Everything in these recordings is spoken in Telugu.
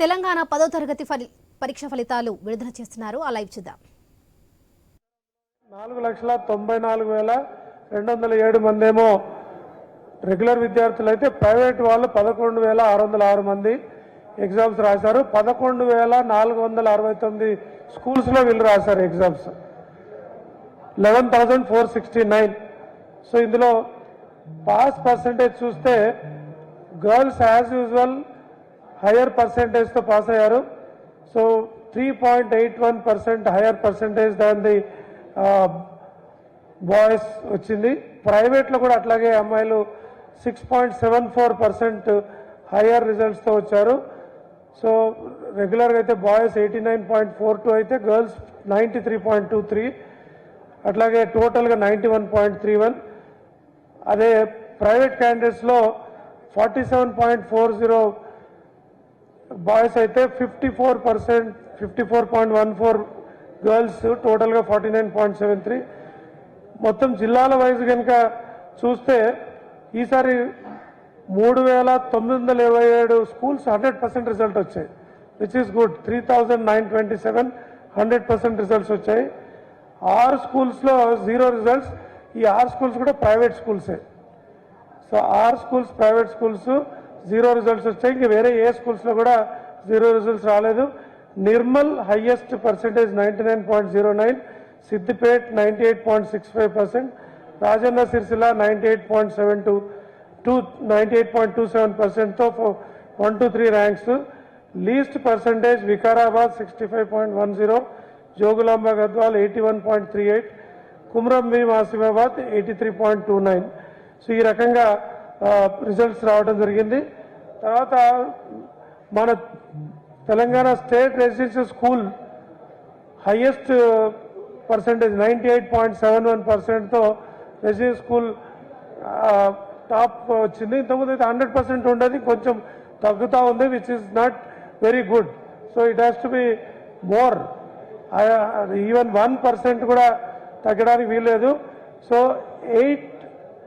తెలంగాణ పదో తరగతి ఫలి పరీక్ష ఫలితాలు విడుదల చేస్తున్నారు. ఆ లైవ్ చూద్దాం. నాలుగు లక్షల తొంభై నాలుగు వేల రెండు వందల ఏడు మంది ఏమో రెగ్యులర్ విద్యార్థులు అయితే ప్రైవేట్ వాళ్ళు పదకొండు వేల ఆరు వందల ఆరు మంది ఎగ్జామ్స్ రాశారు. పదకొండు వేల నాలుగు వందల అరవై తొమ్మిది స్కూల్స్లో వీళ్ళు రాశారు exams. Eleven thousand four sixty nine. So ఇందులో పాస్ పర్సంటేజ్ చూస్తే గర్ల్స్ యాజ్ యూజువల్ హయ్యర్ పర్సంటేజ్తో పాస్ అయ్యారు. So three point eight one percent higher percentage than the boys వచ్చింది. ప్రైవేట్లో కూడా అట్లాగే అమ్మాయిలు six point seven four percent higher రిజల్ట్స్తో వచ్చారు. సో రెగ్యులర్గా అయితే boys eighty nine point four two అయితే girls ninety three point two three అట్లాగే టోటల్గా ninety one point three one అదే private క్యాండిడేట్స్లో forty seven point four zero boys అయితే fifty four percent fifty four point one four girls టోటల్గా forty nine point seven three. మొత్తం జిల్లాల వైజ్ కనుక చూస్తే ఈసారి మూడు వేల తొమ్మిది వందల ఇరవై ఏడు స్కూల్స్ హండ్రెడ్ పర్సెంట్ రిజల్ట్ వచ్చాయి which is good three thousand nine twenty seven hundred percent results వచ్చాయి. ఆరు స్కూల్స్లో జీరో రిజల్ట్స్. ఈ ఆరు స్కూల్స్ కూడా ప్రైవేట్ స్కూల్సే. సో ఆరు schools private schools zero results వచ్చాయి ఇంక వేరే ఏ స్కూల్స్లో కూడా జీరో రిజల్ట్స్ రాలేదు. Nirmal highest percentage ninety nine point zero nine Siddipet ninety eight point six five percent Rajanna Sircilla ninety eight point seven two two ninety eight point two seven పర్సెంట్తో one two three ranks. Least percentage Vikarabad sixty five point one zero Jogulamba Gadwal eighty one point three eight Kumram Bheem Asifabad eighty three point two nine. So ఈ రకంగా రిజల్ట్స్ రావడం జరిగింది. తర్వాత మన Telangana state residential school highest percentage ninety eight point seven one పర్సెంట్తో residential school top వచ్చింది. ఇంతకుముందు అయితే హండ్రెడ్ పర్సెంట్ ఉండేది. కొంచెం తగ్గుతూ ఉంది which is not very good so it has to be more even one percent కూడా తగ్గడానికి వీల్లేదు. So eight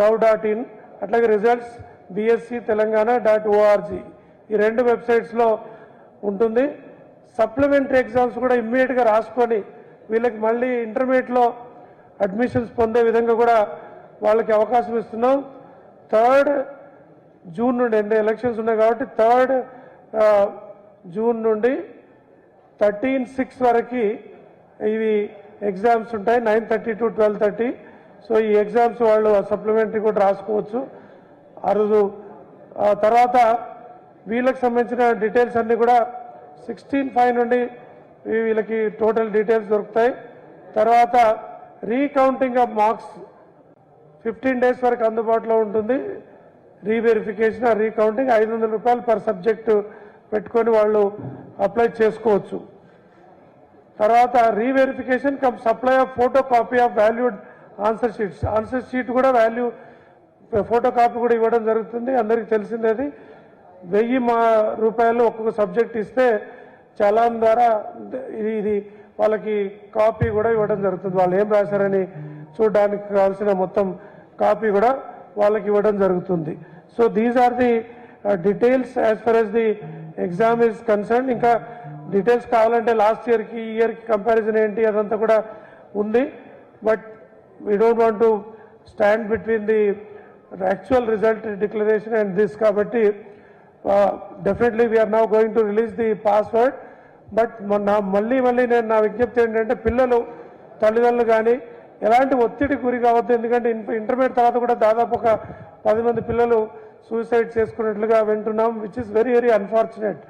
gov dot in అట్లాగే results BSE Telangana dot O R G ఈ రెండు వెబ్సైట్స్లో ఉంటుంది. సప్లిమెంటరీ ఎగ్జామ్స్ కూడా ఇమ్మీడియట్గా రాసుకొని వీళ్ళకి మళ్ళీ ఇంటర్మీడియట్లో అడ్మిషన్స్ పొందే విధంగా కూడా వాళ్ళకి అవకాశం ఇస్తున్నాం. థర్డ్ జూన్ నుండి ఎన్ని ఎలక్షన్స్ ఉన్నాయి కాబట్టి థర్డ్ జూన్ నుండి థర్టీన్ సిక్స్ వరకు ఇవి ఎగ్జామ్స్ ఉంటాయి. Nine thirty to twelve thirty so ఈ ఎగ్జామ్స్ వాళ్ళు సప్లిమెంటరీ కూడా రాసుకోవచ్చు. ఆ రోజు తర్వాత వీళ్ళకి సంబంధించిన డీటెయిల్స్ అన్నీ కూడా సిక్స్టీన్ ఫైవ్ నుండి వీళ్ళకి టోటల్ డీటెయిల్స్ దొరుకుతాయి. తర్వాత recounting of marks fifteen days వరకు అందుబాటులో ఉంటుంది. రీవెరిఫికేషన్ ఆ రీకౌంటింగ్ ఐదు వందల రూపాయలు పర్ సబ్జెక్టు పెట్టుకొని వాళ్ళు అప్లై చేసుకోవచ్చు. తర్వాత reverification cum supply of photo copy of valued answer sheets answer sheet కూడా వాల్యూ ఫోటో కాపీ కూడా ఇవ్వడం జరుగుతుంది. అందరికీ తెలిసింది అది వెయ్యి మా రూపాయలు ఒక్కొక్క సబ్జెక్ట్ ఇస్తే చలాన్ ద్వారా ఇది ఇది వాళ్ళకి కాపీ కూడా ఇవ్వడం జరుగుతుంది. వాళ్ళు ఏం రాశారని చూడడానికి కావాల్సిన మొత్తం కాపీ కూడా వాళ్ళకి ఇవ్వడం జరుగుతుంది. So these are the details as far as the exam is concern ఇంకా డీటెయిల్స్ కావాలంటే లాస్ట్ ఇయర్కి ఈ ఇయర్కి కంపారిజన్ ఏంటి అదంతా కూడా ఉంది. But we don't want to stand between the actual result declaration and this కాబట్టి definitely we are now going to release the password but నా మళ్ళీ మళ్ళీ నేను నా విజ్ఞప్తి ఏంటంటే పిల్లలు తల్లిదండ్రులు కానీ ఎలాంటి ఒత్తిడి గురి కావద్దు. ఎందుకంటే ఇంటర్మీడియట్ తర్వాత కూడా దాదాపు ఒక పది మంది పిల్లలు సూసైడ్ చేసుకున్నట్లుగా వింటున్నాం which is very very unfortunate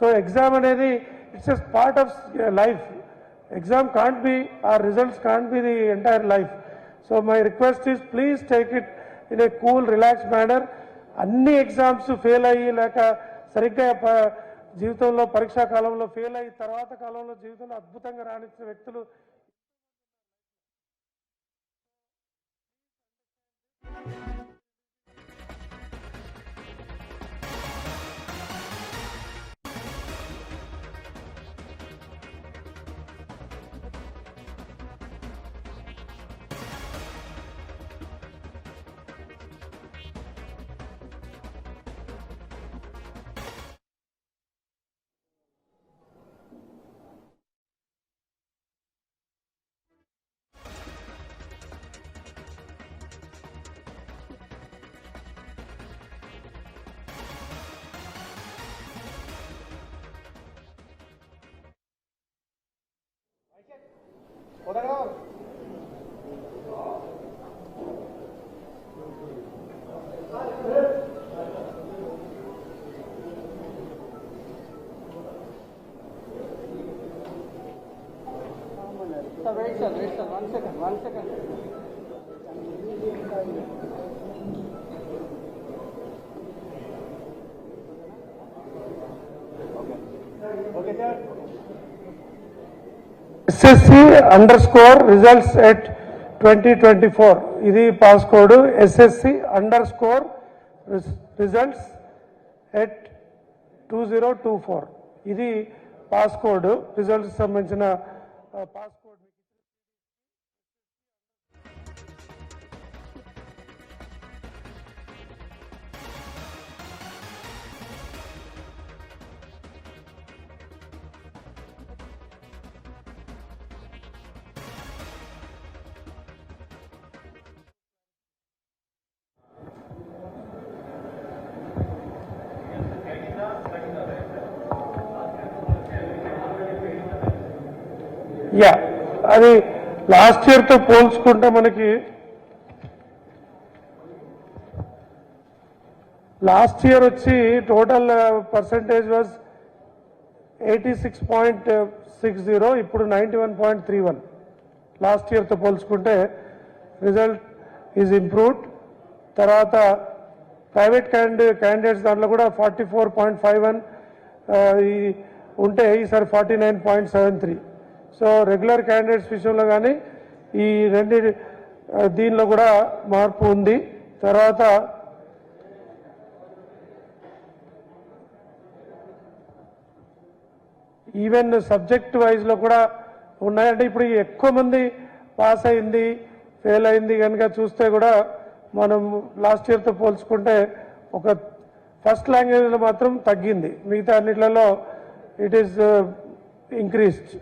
so exam అనేది it's as part of life exam can't be or results can't be the entire life so my request is please take it in a cool relax manner అన్ని ఎగ్జామ్స్ ఫెయిల్ అయ్యి లేక సరిగ్గా జీవితంలో పరీక్షా కాలంలో ఫెయిల్ అయ్యి తర్వాత కాలంలో జీవితంలో అద్భుతంగా రాణించిన వ్యక్తులు Sir, second one second SSC underscore results at twenty twenty four ఇది pass code. SSC underscore results at two zero two four ఇది పాస్ కోడ్. రిజల్ట్స్ సంబంధించిన పాస్ యా అది లాస్ట్ ఇయర్తో పోల్చుకుంటే మనకి లాస్ట్ ఇయర్ వచ్చి total percentage was eighty six point six zero ఇప్పుడు ninety one point three one. Last ఇయర్తో పోల్చుకుంటే రిజల్ట్ ఈజ్ ఇంప్రూవ్డ్. తర్వాత ప్రైవేట్ క్యాండి క్యాండిడేట్స్ దాంట్లో కూడా forty four point five one ఉంటే ఈసారి forty nine point seven three. So regular candidates విషయంలో కానీ ఈ రెండు దీనిలో కూడా మార్పు ఉంది. తర్వాత ఈవెన్ సబ్జెక్ట్ వైజ్లో కూడా ఉన్నాయంటే ఇప్పుడు ఎక్కువ మంది పాస్ అయింది ఫెయిల్ అయింది కనుక చూస్తే కూడా మనం లాస్ట్ ఇయర్తో పోల్చుకుంటే ఒక ఫస్ట్ లాంగ్వేజ్లో మాత్రం తగ్గింది. మిగతా అన్నిట్లలో ఇట్ ఈస్ ఇంక్రీస్డ్.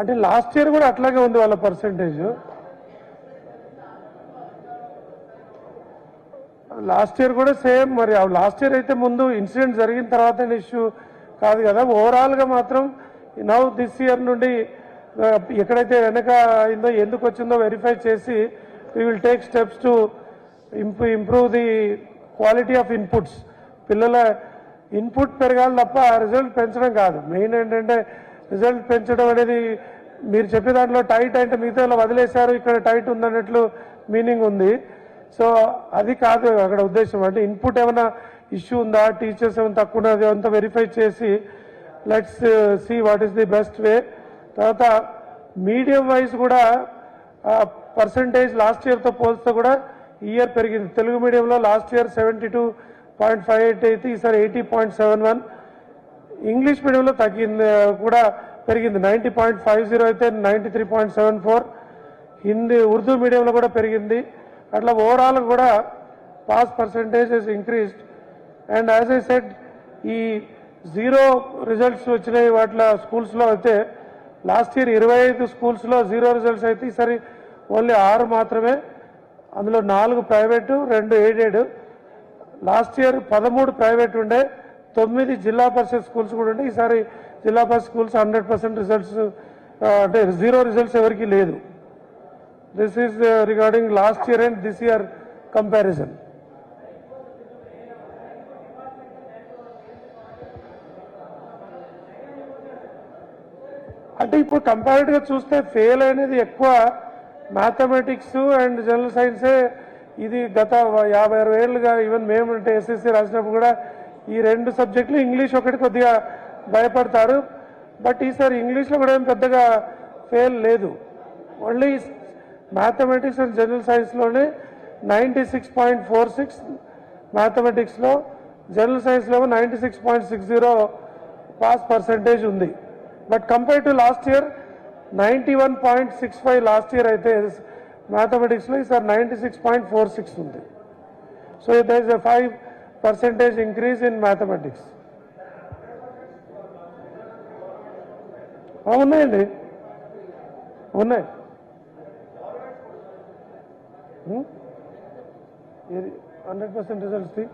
అంటే లాస్ట్ ఇయర్ కూడా అట్లాగే ఉంది వాళ్ళ పర్సంటేజ్. లాస్ట్ ఇయర్ కూడా సేమ్ మరి లాస్ట్ ఇయర్ అయితే ముందు ఇన్సిడెంట్ జరిగిన తర్వాత ఇష్యూ కాదు కదా ఓవరాల్గా మాత్రం నౌ దిస్ ఇయర్ నుండి ఎక్కడైతే వెనక అయిందో ఎందుకు వచ్చిందో వెరిఫై చేసి we will take steps to improve the quality of inputs పిల్లల ఇన్పుట్ పెరగాలి తప్ప రిజల్ట్ పెంచడం కాదు. మెయిన్ ఏంటంటే రిజల్ట్ పెంచడం అనేది మీరు చెప్పే దాంట్లో టైట్ అంటే మిగతా వదిలేశారు ఇక్కడ టైట్ ఉందన్నట్లు మీనింగ్ ఉంది. సో అది కాదు అక్కడ ఉద్దేశం. అంటే ఇన్పుట్ ఏమైనా ఇష్యూ ఉందా? టీచర్స్ ఏమైనా తక్కువ ఉన్నది అంతా వెరిఫై చేసి let's see what is the best way తర్వాత మీడియం వైజ్ కూడా పర్సంటేజ్ లాస్ట్ ఇయర్తో పోల్స్తే కూడా ఇయర్ పెరిగింది. తెలుగు మీడియంలో last year seventy two point five eight అయితే ఈసారి eighty point seven one English మీడియంలో తగ్గింది కూడా పెరిగింది. నైంటీ పాయింట్ ఫైవ్ జీరో అయితే ninety three point seven four. Hindi Urdu మీడియంలో కూడా పెరిగింది. అట్లా ఓవరాల్ కూడా pass percentage is increased and as I said ఈ జీరో రిజల్ట్స్ వచ్చినాయి వాటిలో స్కూల్స్లో అయితే. లాస్ట్ ఇయర్ ఇరవై ఐదు స్కూల్స్లో జీరో రిజల్ట్స్ అయితే. ఈసారి ఓన్లీ ఆరు మాత్రమే. అందులో నాలుగు ప్రైవేటు రెండు ఎయిడెడ్ లాస్ట్ ఇయర్ పదమూడు ప్రైవేట్ ఉండే. తొమ్మిది జిల్లా పరిషత్ స్కూల్స్ కూడా ఉంటాయి. ఈసారి Zilla Parishad schools hundred percent results అంటే జీరో రిజల్ట్స్ ఎవరికి లేదు. This is regarding last year and this year comparison అంటే ఇప్పుడు కంపారిటివ్గా చూస్తే ఫెయిల్ అనేది ఎక్కువ. మ్యాథమెటిక్స్ అండ్ జనరల్ సైన్సే ఇది గత యాభై అరవై ఏళ్ళుగా ఈవెన్ మేము అంటే ఎస్ఎస్సి రాసినప్పుడు కూడా ఈ రెండు సబ్జెక్టులు ఇంగ్లీష్ ఒకటి కొద్దిగా భయపడతారు. బట్ ఈసారి ఇంగ్లీష్లో కూడా ఏం పెద్దగా ఫెయిల్ లేదు. Only mathematics and general సైన్స్లోనే ninety six point four six మ్యాథమెటిక్స్లో general సైన్స్లో ninety six point six zero pass percentage ఉంది. But compare to last year ninety one point six five last year అయితే మ్యాథమెటిక్స్లో ఈసారి ninety six point four six ఉంది. So there is a five percentage increase in mathematics ఉన్నాయండి. ఉన్నాయి. ఏది? హండ్రెడ్ పర్సెంట్ రిజల్ట్స్ది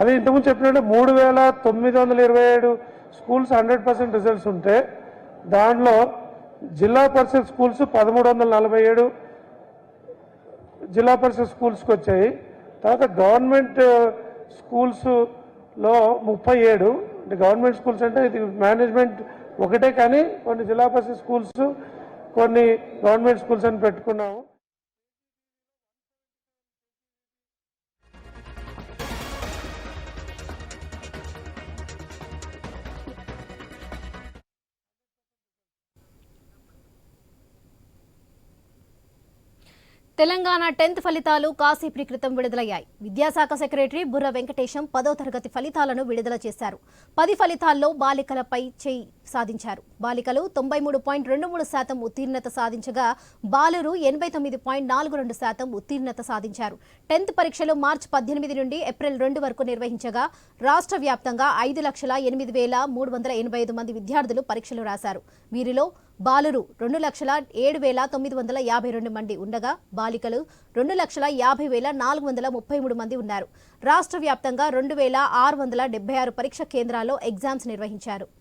అదే ఇంతకుముందు చెప్పినట్టు మూడు వేల తొమ్మిది వందల ఇరవై ఏడు స్కూల్స్ హండ్రెడ్ పర్సెంట్ రిజల్ట్స్ ఉంటే దాంట్లో జిల్లా పరిషత్ స్కూల్స్ పదమూడు వందల నలభై ఏడు జిల్లా పరిషత్ స్కూల్స్కి వచ్చాయి. తర్వాత గవర్నమెంట్ స్కూల్స్లో ముప్పై ఏడు. అంటే గవర్నమెంట్ స్కూల్స్ అంటే ఇది మేనేజ్మెంట్ ఒకటే కానీ కొన్ని జిల్లా పరిషత్ స్కూల్స్ కొన్ని గవర్నమెంట్ స్కూల్స్ అని పెట్టుకున్నాము. తెలంగాణ టెన్త్ ఫలితాలు కాసేపటి క్రితం విడుదలయ్యాయి. విద్యాశాఖ సెక్రటరీ బుర్ర వెంకటేశం పదో తరగతి ఫలితాలను విడుదల చేశారు. పది ఫలితాల్లో బాలికలపై చేయి సాధించారు. బాలికలు తొంభై మూడు పాయింట్ రెండు మూడు శాతం ఉత్తీర్ణత సాధించగా బాలురు ఎనభై తొమ్మిది పాయింట్ నాలుగు రెండు శాతం ఉత్తీర్ణత సాధించారు. టెన్త్ పరీక్షలు మార్చి పద్దెనిమిది నుండి ఏప్రిల్ రెండు వరకు నిర్వహించగా రాష్ట్ర వ్యాప్తంగా ఐదు లక్షల ఎనిమిది వేల మూడు వందల ఎనభై ఐదు మంది విద్యార్థులు పరీక్షలు రాశారు. వీరిలో బాలురు రెండు లక్షల ఏడు వేల తొమ్మిది వందల యాభై రెండు మంది ఉండగా బాలికలు రెండు లక్షల యాభై వేల నాలుగు వందల ముప్పై మూడు మంది ఉన్నారు. రాష్ట్ర వ్యాప్తంగా రెండు వేల ఆరు వందల డెబ్బై ఆరు పరీక్ష కేంద్రాల్లో ఎగ్జామ్స్ నిర్వహించారు.